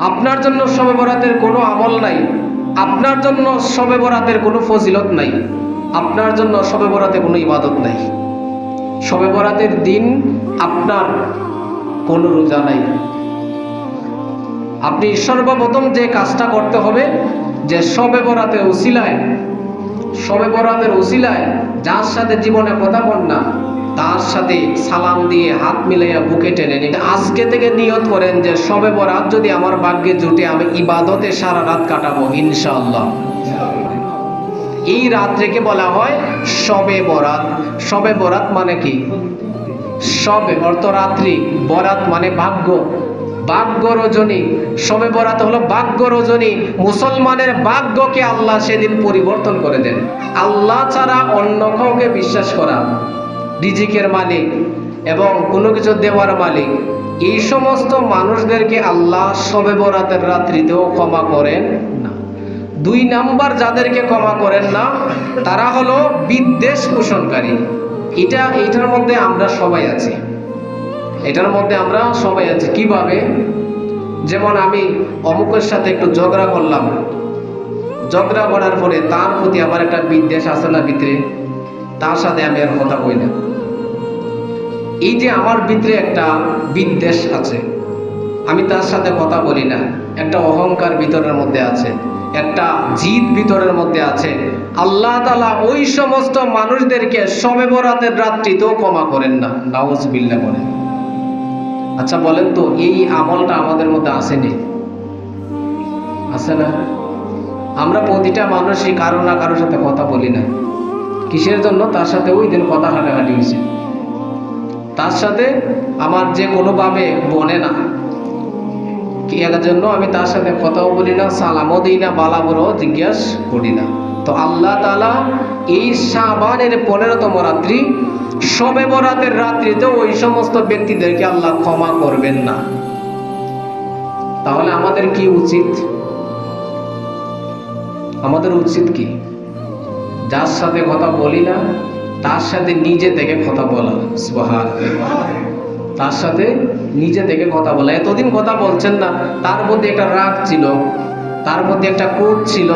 আপনার জন্য শবে বরাতের কোনো আমল নাই। আপনার জন্য শবে বরাতের কোনো ফজিলত নাই। আপনার জন্য শবে বরাতে কোনো ইবাদত নাই। শবে বরাতের দিন আপনার কোনো রোজা নাই। আপনি সর্বপ্রথম যে কাজটা করতে হবে, যে শবে বরাতের উসিলায় শবে বরাতের উসিলায় যার সাথে জীবনে কথা না। তার সাথে সালাম দিয়ে হাত মিলাইয়া বুকে টেনে নিন আজকে থেকে নিয়ত করেন যে শবে বরাত যদি আমার ভাগ্যে জুটে আমি ইবাদতে সারা রাত কাটাবো, ইনশাআল্লাহ। এই রাত্রিকে বলা হয় শবে বরাত। শবে বরাত মানে কি? শবে অর্থ রাত্রি, বরাত মানে ভাগ্য। ভাগ্য রজনী। শবে বরাত হলো ভাগ্য রজনী। মুসলমানের ভাগ্যকে আল্লাহ সেদিন পরিবর্তন করে দেন। আল্লাহ ছাড়া অন্য কাউকে বিশ্বাস করা রিজিকের মালিক এবং কোনো কিছু দেওয়ার মালিক। এই সমস্ত মানুষদেরকে আল্লাহ শবে বরাতের রাত্রিতেও ক্ষমা করেন না। দুই নাম্বার যাদেরকে ক্ষমা করেন না, তারা হলো বিদ্বেষ পোষণকারী। এটা, এটার মধ্যে আমরা সবাই আছি। এটার মধ্যে আমরা সবাই আছি। কীভাবে? যেমন আমি অমুকের সাথে একটু ঝগড়া করলাম। ঝগড়া করার পরে তার প্রতি আমার একটা বিদ্বেষ আছে না ভিতরে? তার সাথে আমি আর কথা কই না। এই যে আমার ভিতরে একটা বিদ্বেষ আছে, আমি তার সাথে কথা বলি না। একটা অহংকার ভিতরের মধ্যে আছে, একটা জিদ ভিতরের মধ্যে আছে। আল্লাহ তালা ওই সমস্ত মানুষদেরকে সবে বরাতের রাত্রিতেও ক্ষমা করেন না। নাওজ বিল্লা করেন আচ্ছা বলেন তো, এই আমলটা আমাদের মধ্যে আসেনি? আছে না? আমরা প্রতিটা মানুষই কারও না কারোর সাথে কথা বলি না। কিসের জন্য? তার সাথে ওই দিন কথা হাঁটাহাঁটি হয়েছে। তার সাথে আমার যে কোনোভাবে বনে না। এর জন্য আমি তার সাথে কথাও বলি না, সালামও দিই না বালাবরও জিজ্ঞাস করি না। তো আল্লাহ তালা এই সাবানের পনেরোতম রাত্রি সবে বরাতের রাত্রিতে ওই সমস্ত ব্যক্তিদেরকে আল্লাহ ক্ষমা করবেন না। তাহলে আমাদের কি উচিত? আমাদের উচিত কি? যার সাথে কথা বলি না, তার সাথে নিজে থেকে কথা বলা। সুবহান। তার সাথে নিজে থেকে কথা বলা। এতদিন কথা বলছেন না, তার মধ্যে একটা রাগ ছিল, তার মধ্যে একটা ক্রোধ ছিল।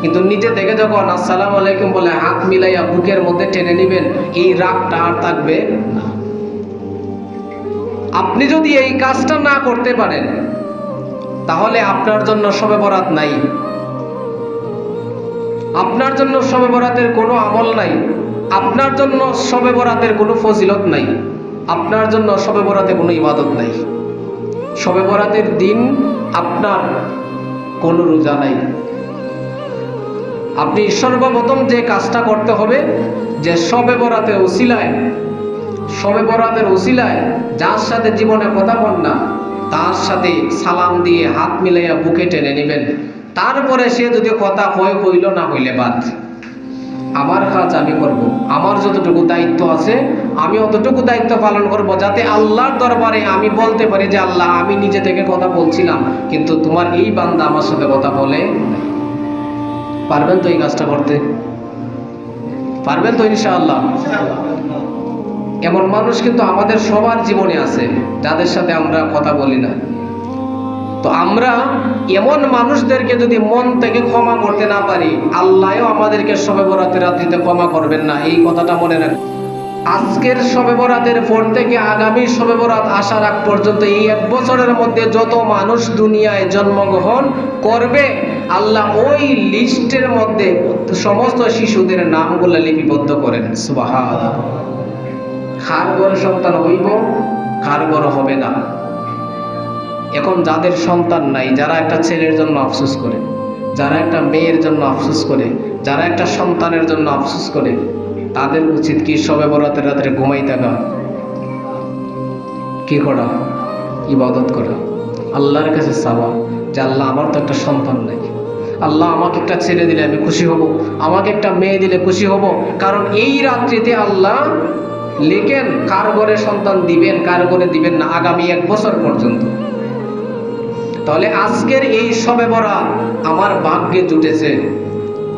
কিন্তু নিজে থেকে যখন আসসালাম আলাইকুম বলে হাত মিলাইয়া বুকের মধ্যে টেনে নেবেন, এই রাগটা আর থাকবে না। আপনি যদি এই কাজটা না করতে পারেন, তাহলে আপনার জন্য সবে বরাত নাই। আপনার জন্য সবে বরাতের কোনো আমল নাই। আপনার জন্য সবে বরাতের কোনো ফজিলত নাই। আপনার জন্য সবে বরাতে কোনো ইবাদত নাই। সবে বরাতের দিন আপনার কোনো রোজা নাই। আপনি সর্বপ্রথম যে কাজটা করতে হবে, যে সবে বরাতে উসিলায় সবে বরাতের উসিলায় যার সাথে জীবনে কথা বল না, তার সাথে সালাম দিয়ে হাত মিলাইয়া বুকে টেনে নেবেন। তারপরে সে যদি কথা হয় হইল না হইলে বাদ। আমার কাজ আমি করব। আমার যতটুকু দায়িত্ব আছে, আমি অতটুকু দায়িত্ব পালন করব যাতে আল্লাহর দরবারে আমি বলতে পারি যে, আল্লাহ, আমি নিজে থেকে কথা বলছিলাম, কিন্তু তোমার এই বান্দা আমার সাথে কথা বলে পারবেন তো এই কাজটা করতে? পারবেন তো ইনশাআল্লাহ? এমন মানুষ কিন্তু আমাদের সবার জীবনে আছে, যাদের সাথে আমরা কথা বলি না। তো আমরা এমন মানুষদেরকে যদি মন থেকে ক্ষমা করতে না পারি, আল্লাহও আমাদেরকে সবে বরাতের রাত্রিতে ক্ষমা করবেন না। এই কথাটা মনে রাখ আজকের সবে বরাতের পর থেকে আগামী সবে বরাত আসার আগ পর্যন্ত এই এক বছরের মধ্যে যত মানুষ দুনিয়ায় জন্মগ্রহণ করবে, আল্লাহ ওই লিস্টের মধ্যে সমস্ত শিশুদের নামগুলো লিপিবদ্ধ করেন। সুবাহা কার বড় সন্তান হইব, কার বড় হবে না। এখন যাদের সন্তান নাই, যারা একটা ছেলের জন্য আফসোস করে, যারা একটা মেয়ের জন্য আফসোস করে, যারা একটা সন্তানের জন্য আফসোস করে, তাদের উচিত কি সবে বরাতের রাত্রে ঘুমাই থাকা কি করা? ইবাদত করা। আল্লাহর কাছে চাওয়া যে আল্লাহ আমার তো একটা সন্তান নাই। আল্লাহ আমাকে একটা ছেলে দিলে আমি খুশি হব, আমাকে একটা মেয়ে দিলে খুশি হব। কারণ এই রাত্রিতে আল্লাহ লেখেন, কার ঘরে সন্তান দিবেন, কার ঘরে দিবেন না, আগামী এক বছর পর্যন্ত। তাহলে আজকের এই সবে বরাত আমার ভাগ্যে জুটেছে।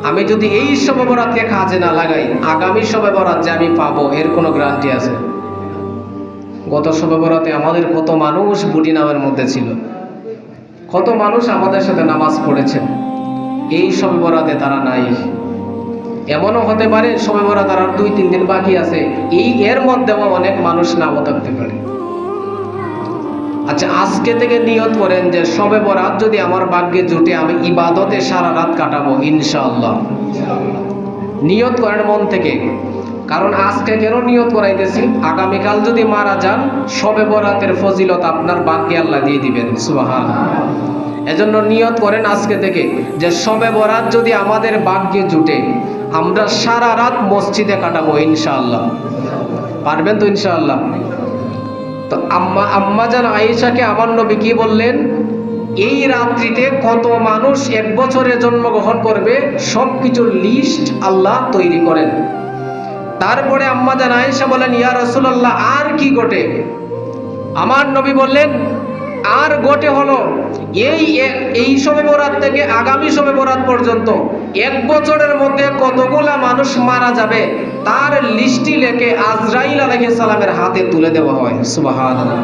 আমি যদি এই সবে বরাতকে কাজে না লাগাই, আগামী সবে বরাত যে আমি পাবো, এর কোনো গ্যারান্টি আছে? গত সবে বরাতে আমাদের কত মানুষ বুড়ি নামের মধ্যে ছিল। কত মানুষ আমাদের সাথে নামাজ পড়েছেন এই সবে বরাতে তারা নাই। এমনও হতে পারে সবে বরাত আর দুই, তিন দিন বাকি আছে। এই এর মধ্যেও অনেক মানুষ নাও থাকতে পারে। আচ্ছা আজকে থেকে নিয়ত করেন যে সবে বরাত যদি আমার ভাগ্যে জুটে, আমি ইবাদতে সারা রাত কাটাবো, ইনশাআল্লাহ। নিয়ত করেন মন থেকে। কারণ আজকে কেন নিয়ত করাইতেছি? আগামীকাল যদি মারা যান, সবে বরাতের ফজিলত আপনার ভাগ্যে আল্লাহ দিয়ে দিবেন সুবাহান এজন্য নিয়ত করেন আজকে থেকে যে সবে বরাত যদি আমাদের ভাগ্যে জুটে, আমরা সারা রাত মসজিদে কাটাবো, ইনশাআল্লাহ। পারবেন তো ইনশাআল্লাহ? তো আম্মা আম্মা জান আয়েশাকে আমার নবী কি বললেন? এই রাত্রিতে কত মানুষ এক বছরে জন্মগ্রহণ করবে সব কিছুর লিস্ট আল্লাহ তৈরি করেন। তারপরে আম্মা জান আয়েশা বলেন, ইয়া রাসূলুল্লাহ, আর কি ঘটে? আমার নবী বললেন আর গোটে হলো, এই এই সবে বরাত থেকে আগামী সবে বরাত পর্যন্ত এক বছরের মধ্যে কতগুলা মানুষ মারা যাবে, তার লিস্টি লেখে আজরাইল আলাইহিস সালামের হাতে তুলে দেওয়া হয়। সুবহানাল্লাহ।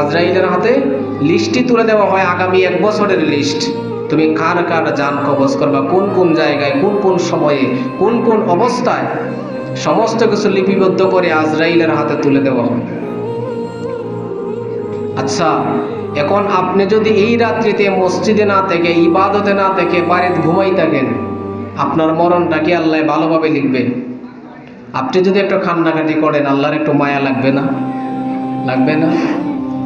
আজরাইলের হাতে লিস্টটি তুলে দেওয়া হয় আগামী এক বছরের লিস্ট। তুমি কার কার যান কবজ করবা, কোন কোন জায়গায়, কোন কোন সময়ে, কোন কোন অবস্থায়, সমস্ত কিছু লিপিবদ্ধ করে আজরাইলের হাতে তুলে দেওয়া হয়। আচ্ছা এখন আপনি যদি এই রাত্রিতে মসজিদে না থেকে, ইবাদতে না থেকে বাড়িতে ঘুমাই থাকেন, আপনার মরণটা কি আল্লাহ ভালোভাবে লিখবে? আপনি যদি একটু কান্নাকাটি করেন, আল্লাহর একটু মায়া লাগবে না? লাগবে না?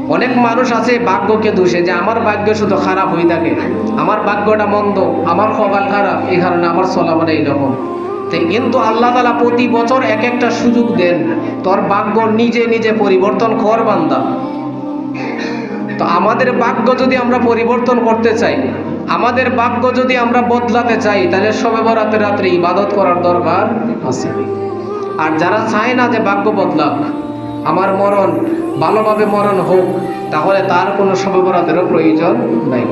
অনেক মানুষ আছে, ভাগ্যকে দোষে, যে আমার ভাগ্য শুধু খারাপ হয়ে থাকে। আমার ভাগ্যটা মন্দ, আমার কপাল খারাপ, এই কারণে আমার চলাফেরা এইরকম। তো কিন্তু আল্লাহ তালা প্রতি বছর এক একটা সুযোগ দেন। তোর ভাগ্য নিজে নিজে পরিবর্তন কর বান্দা। তো আমাদের বাক্য যদি আমরা পরিবর্তন করতে চাই, আমাদের বাক্য যদি আমরা বদলাতে চাই, তাহলে সবে রাতে রাত্রে ইবাদত করার দরকার আছে। আর যারা চায় না যে বাক্য বদলাক, আমার মরণ ভালোভাবে মরণ হোক, তাহলে তার কোনো সবে বরাতেরও প্রয়োজন নাই।